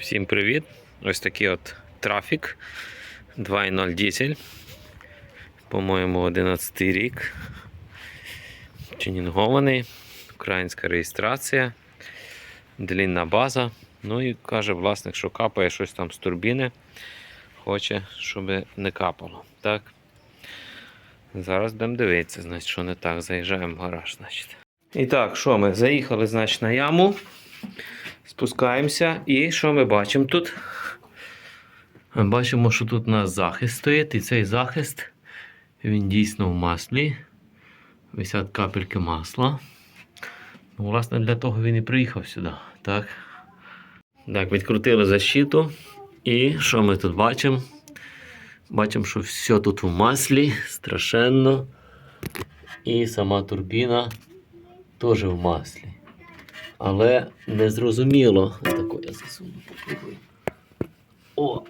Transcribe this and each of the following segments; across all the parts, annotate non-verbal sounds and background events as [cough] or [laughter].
Всім привіт! Ось такий от трафік 2.0 дізель. По-моєму, 11 рік. Тюнінгований, українська реєстрація, длінна база. Ну і каже власник, що капає щось там з турбіни. Хоче, щоб не капало. Так? Зараз будемо дивитися, значить, що не так. Заїжджаємо в гараж. Значить. І так, що ми? Заїхали значить, на яму. Спускаємося і що ми бачимо тут? Ми бачимо, що тут у нас захист стоїть, і цей захист він дійсно в маслі. Висять капельки масла. Ну, власне, для того він і приїхав сюди. Так, так відкрутили защиту. І що ми тут бачимо? Бачимо, що все тут в маслі, страшенно. І сама турбіна теж в маслі. Але не зрозуміло. Тако я засуну попробую. О!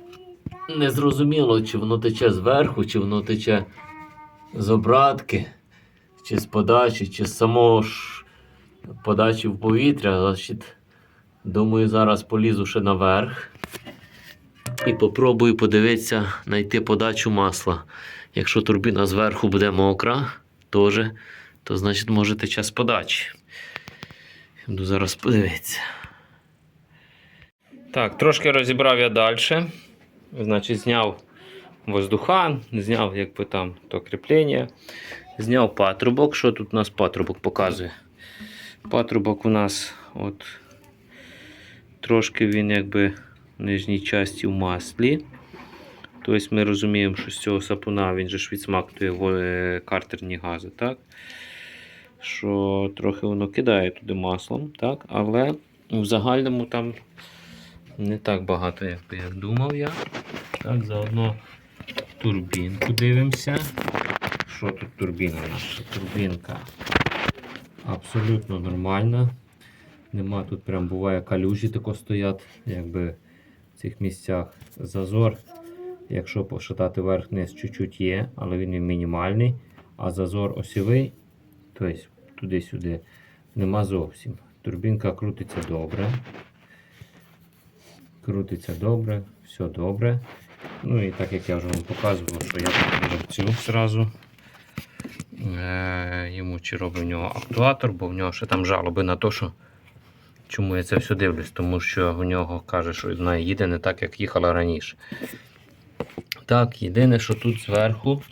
Не зрозуміло, чи воно тече зверху, чи воно тече з обратки, чи з подачі, чи з самого ж подачі в повітря. Значить, думаю, зараз полізу ще наверх. І попробую подивитися, знайти подачу масла. Якщо турбіна зверху буде мокра, теж, то значить може тече з подачі. Буду зараз подивитися. Так, трошки розібрав я далі. Значить, зняв воздухан, зняв якби там то кріплення, зняв патрубок. Що тут у нас патрубок показує? Патрубок у нас от трошки він якби в нижній часті в маслі. Тобто ми розуміємо, що з цього сапуна він же ж відсмактує е, картерні гази. так? Що трохи воно кидає туди маслом, так? але в загальному там не так багато, як би я думав я. Так, заодно турбінку дивимося. Що тут турбіна наша? Турбінка абсолютно нормальна. Нема тут прям буває калюжі тако стоять, якби в цих місцях зазор. Якщо пошатати верх-низ, чуть-чуть є, але він мінімальний. А зазор осівий Тобто туди-сюди нема зовсім. Турбінка крутиться добре. Крутиться добре, все добре. Ну і так як я вже вам показував, що я цю зразу. Е, йому чи робив в нього актуатор, бо в нього ще там жалоби на те, що чому я це все дивлюсь, тому що в нього каже, що вона їде не так, як їхала раніше. Так, єдине, що тут зверху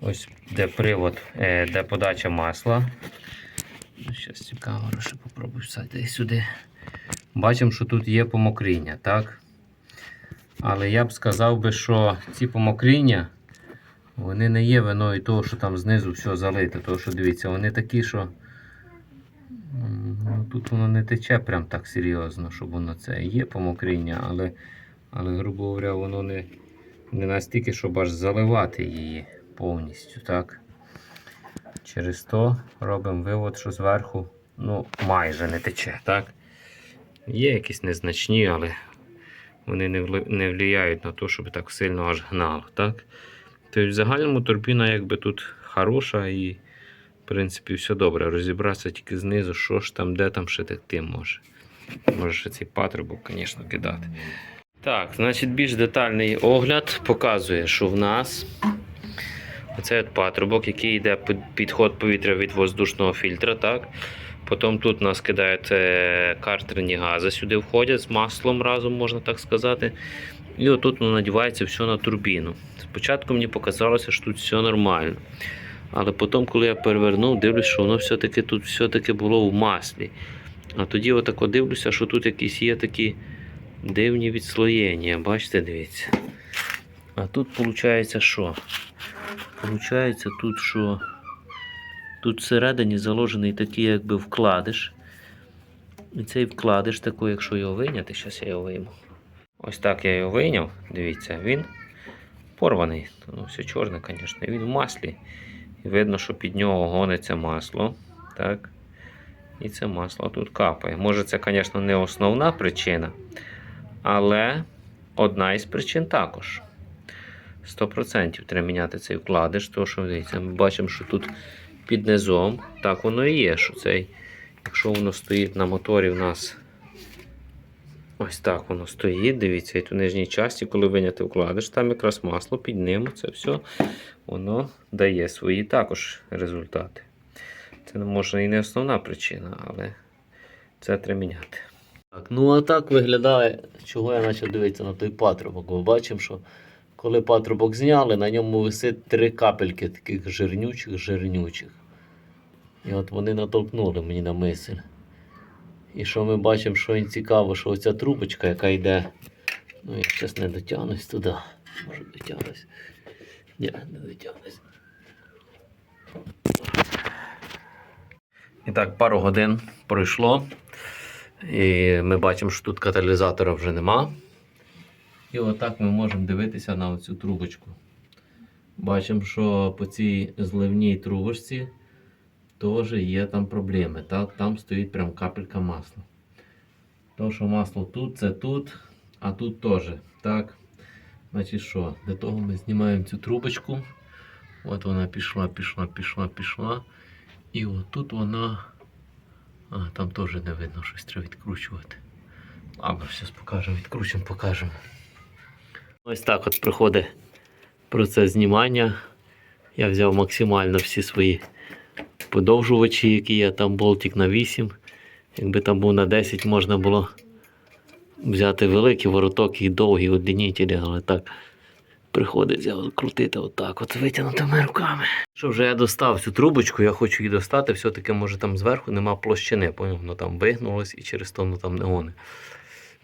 Ось де привод, е, де подача масла. Зараз цікаво, ще попробую всадити сюди. Бачимо, що тут є помокріння, так? Але я б сказав би, що ці помокріння вони не є виною того, що там знизу все залите. Тому що дивіться, вони такі, що ну, тут воно не тече прям так серйозно, щоб воно це є помокріння, але, але грубо говоря, воно не, не настільки, щоб аж заливати її повністю. так. Через то робимо вивод, що зверху ну, майже не тече. так. Є якісь незначні, але вони не впливають на те, щоб так сильно аж гнало. так. Тобто в загальному турбіна якби тут хороша і в принципі все добре. Розібратися тільки знизу, що ж там, де там ще текти може. Може цей патрубок, звісно, кидати. Так, значить, більш детальний огляд показує, що в нас Оце от патрубок, який йде підход повітря від воздушного фільтра. так. Потім тут у нас кидають картерні гази, сюди входять з маслом разом, можна так сказати. І отут воно надівається все на турбіну. Спочатку мені показалося, що тут все нормально. Але потім, коли я перевернув, дивлюсь, що воно все-таки тут все-таки було в маслі. А тоді отако дивлюся, що тут якісь є такі дивні відслоєння. Бачите, дивіться. А тут виходить, що? Получається тут, що тут всередині заложений такий якби вкладиш. І цей вкладиш такий, якщо його вийняти, зараз я його вийму. Ось так я його вийняв. Дивіться, він порваний. Ну, все чорне, звісно. Він в маслі. І видно, що під нього гониться масло. Так. І це масло тут капає. Може, це, звісно, не основна причина, але одна із причин також. 100% треба міняти цей вкладиш, тому що дивіться, ми бачимо, що тут під низом, так воно і є, що цей, якщо воно стоїть на моторі у нас Ось так воно стоїть. Дивіться, і у нижній часті, коли виняти вкладиш, там якраз масло під ним, це все воно дає свої також результати. Це може і не основна причина, але це треба міняти. Так, ну а так виглядає, чого я почав дивитися на той патрубок. Бо бачимо, що коли патрубок зняли, на ньому висить три капельки таких жирнючих, жирнючих. І от вони натолкнули мені на мисль. І що ми бачимо, що їм цікаво, що оця трубочка, яка йде. Ну, я зараз не дотягнусь туди. Може дотягнусь. Ні, не дотягнусь. І так, пару годин пройшло. І ми бачимо, що тут каталізатора вже нема. І отак ми можемо дивитися на оцю трубочку. Бачимо, що по цій зливній трубочці теж є там проблеми. Так? Там стоїть прям капелька масла. То, що масло тут, це тут, а тут теж. Так? Значить що, для того ми знімаємо цю трубочку. От вона пішла, пішла, пішла, пішла. І отут вона. А, там теж не видно, щось треба відкручувати. Ладно, зараз покажемо, відкручимо, покажемо. Ось так от проходить процес знімання. Я взяв максимально всі свої подовжувачі, які є. Там болтик на 8. Якби там був на 10, можна було взяти великий вороток і довгі удлінителі, але так приходить крутити отак, от витягнутими руками. Що вже я достав цю трубочку, я хочу її достати, все-таки може там зверху нема площини, воно там вигнулось і через то воно там не гоне.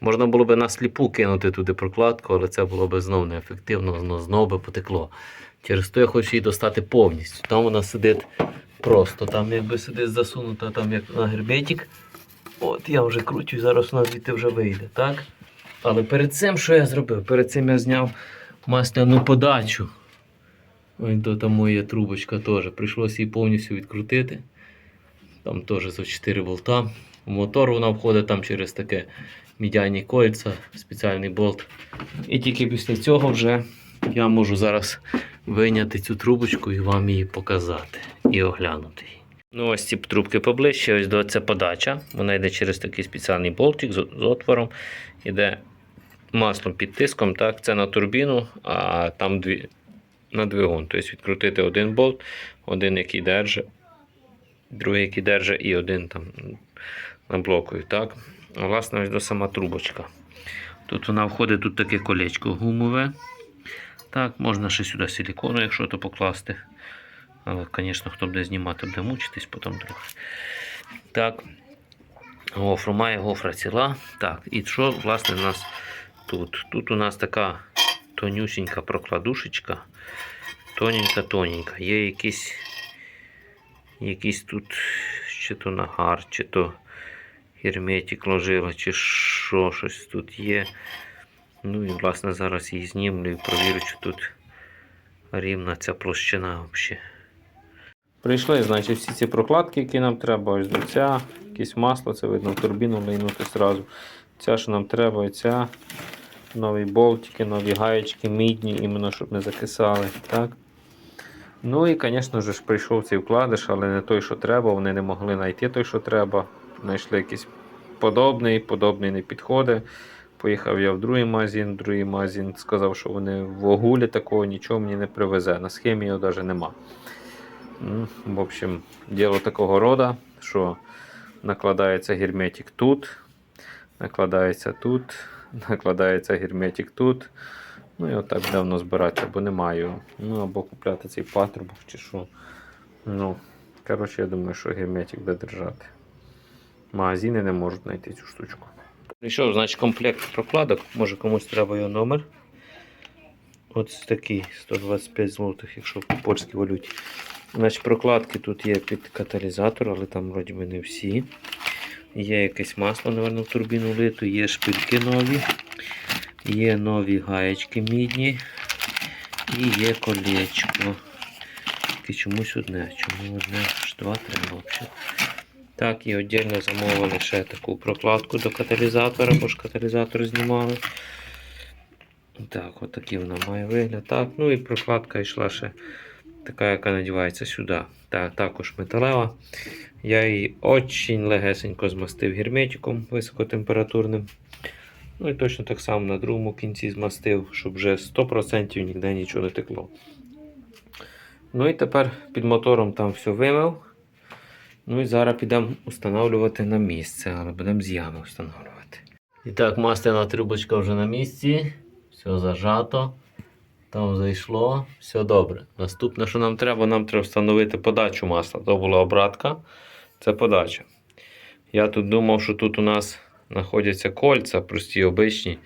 Можна було б на сліпу кинути туди прокладку, але це було б знов неефективно, воно знов би потекло. Через то я хочу її достати повністю. Там вона сидить просто, там якби сидить засунута там як на герметик. От я вже кручу, зараз вона звідти вже вийде, так? Але перед цим що я зробив? Перед цим я зняв масляну подачу. Ось то там моя трубочка теж. Прийшлося її повністю відкрутити. Там теж за 4 болта. Мотор вона входить там через таке мідяні кольця, спеціальний болт. І тільки після цього вже я можу зараз вийняти цю трубочку і вам її показати і оглянути. Ну, ось ці трубки поближче, ось до це подача. Вона йде через такий спеціальний болтик з, з отвором. Іде маслом під тиском, так, це на турбіну, а там дві, на двигун. Тобто відкрутити один болт, один, який держить, другий, який держить, і один там блоку. Так. Власне, ось до сама трубочка. Тут вона входить, тут таке колечко гумове. Так, можна ще сюди силікону, якщо то покласти. Але, звісно, хто буде знімати, буде мучитись потім трохи. Так. Гофру має гофра ціла. Так, і що, власне, у нас тут? Тут у нас така тонюсінька прокладушечка. Тоненька-тоненька. Є якісь, якісь тут чи то нагар, чи то герметик ложила, чи що, щось тут є. Ну і власне зараз її знімлю і провірю, чи тут рівна ця площина взагалі. Прийшли, значить, всі ці прокладки, які нам треба, ось до ця, якесь масло, це видно турбіну лейнути одразу. Ця, що нам треба, ця. Нові болтики, нові гаєчки, мідні, іменно, щоб не закисали. Так? Ну і, звісно ж, прийшов цей вкладиш, але не той, що треба. Вони не могли знайти той, що треба. Знайшли якийсь подобний, подобний не підходить. Поїхав я в другий магазин, другий магазин сказав, що вони в огулі такого нічого мені не привезе. На схемі його навіть нема. В общем, діло такого роду, що накладається герметик тут, накладається тут, [laughs] накладається герметик тут. Ну і отак давно збиратися, бо немає його. Ну або купляти цей патрубок чи що. Ну, коротше, я думаю, що герметик буде держати. Магазини не можуть знайти цю штучку. Прийшов, значить, комплект прокладок. Може комусь треба його номер. Ось такий 125 злотих, якщо в польській валюті. Значить, прокладки тут є під каталізатор, але там вроді би не всі. Є якесь масло, напевно, в турбіну лито, є шпильки нові, є нові гаєчки мідні і є колечко. Тільки чомусь одне. Чому одне? Аж два треба взагалі. Так, і віддільно замовили ще таку прокладку до каталізатора, бо ж каталізатор знімали. Так, отакий вона має вигляд. Так, ну і прокладка йшла ще така, яка надівається сюди. Так, також металева. Я її очень легесенько змастив герметиком високотемпературним. Ну і точно так само на другому кінці змастив, щоб вже 100% ніде нічого не текло. Ну і тепер під мотором там все вимив. Ну і зараз підемо встановлювати на місце, але будемо з ями встановлювати. І так, масляна трубочка вже на місці. Все зажато. Там зайшло, все добре. Наступне, що нам треба, нам треба встановити подачу масла. То була обратка, це подача. Я тут думав, що тут у нас знаходяться кольця, прості обичні.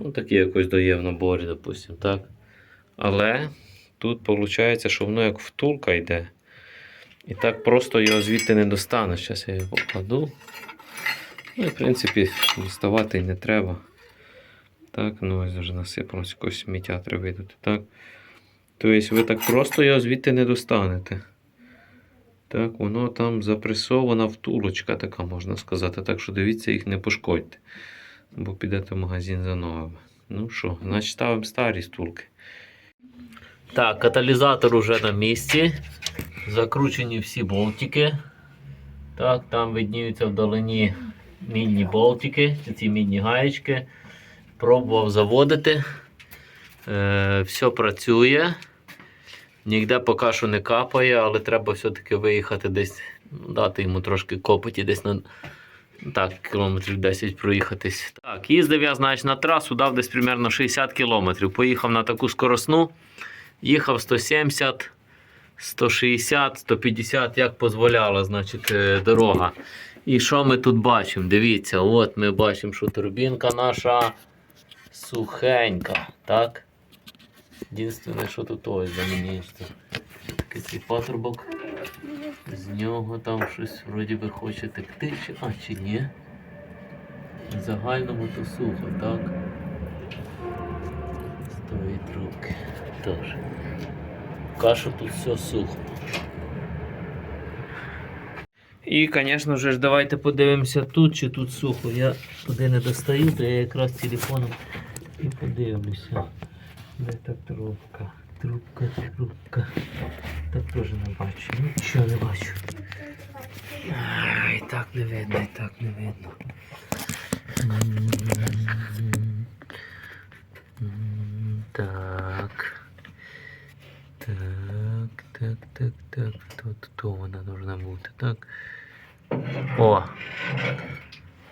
Ну, такі якось дає в наборі, допустимо, так. Але тут виходить, що воно як втулка йде. І так просто його звідти не достанеш. Зараз я його покладу. Ну і в принципі, діставати не треба. Так, ну ось вже насипалось якось сміття треба видати. Так. Тобто ви так просто його звідти не достанете. Так, воно там запресована втулочка така, можна сказати. Так що дивіться, їх не пошкодьте. Бо підете в магазин за новими. Ну що, значить ставимо старі стулки. Так, каталізатор уже на місці. Закручені всі болтики. Так, там видніються вдалині мідні болтики, ці мідні гаєчки. Пробував заводити. Е, все працює. Ніде поки що не капає, але треба все-таки виїхати десь, дати йому трошки копоті, десь на так, кілометрів 10 проїхатись. Так, їздив я, значить, на трасу, дав десь примерно 60 кілометрів. Поїхав на таку скоросну. Їхав 170, 160, 150, як дозволяла значить, е, дорога. І що ми тут бачимо? Дивіться, от ми бачимо, що турбінка наша сухенька. Так? Єдине, що тут ось замінюється. Такий цей патрубок. З нього там щось вроді би хоче текти, чи, а чи ні. В загальному то сухо, так? З тої трубки. Тож. Кашу тут все сухо. І, звісно ж, давайте подивимося тут, чи тут сухо. Я туди не достаю, то я якраз телефоном і подивлюся. Де та трубка? Трубка, трубка. Так теж не бачу. Нічого не бачу. Ай, так не видно, і так не видно. Так, так, так, то, то вона повинна бути, так. О!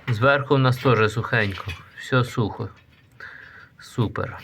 Зверху у нас теж сухенько. Все сухо. Супер.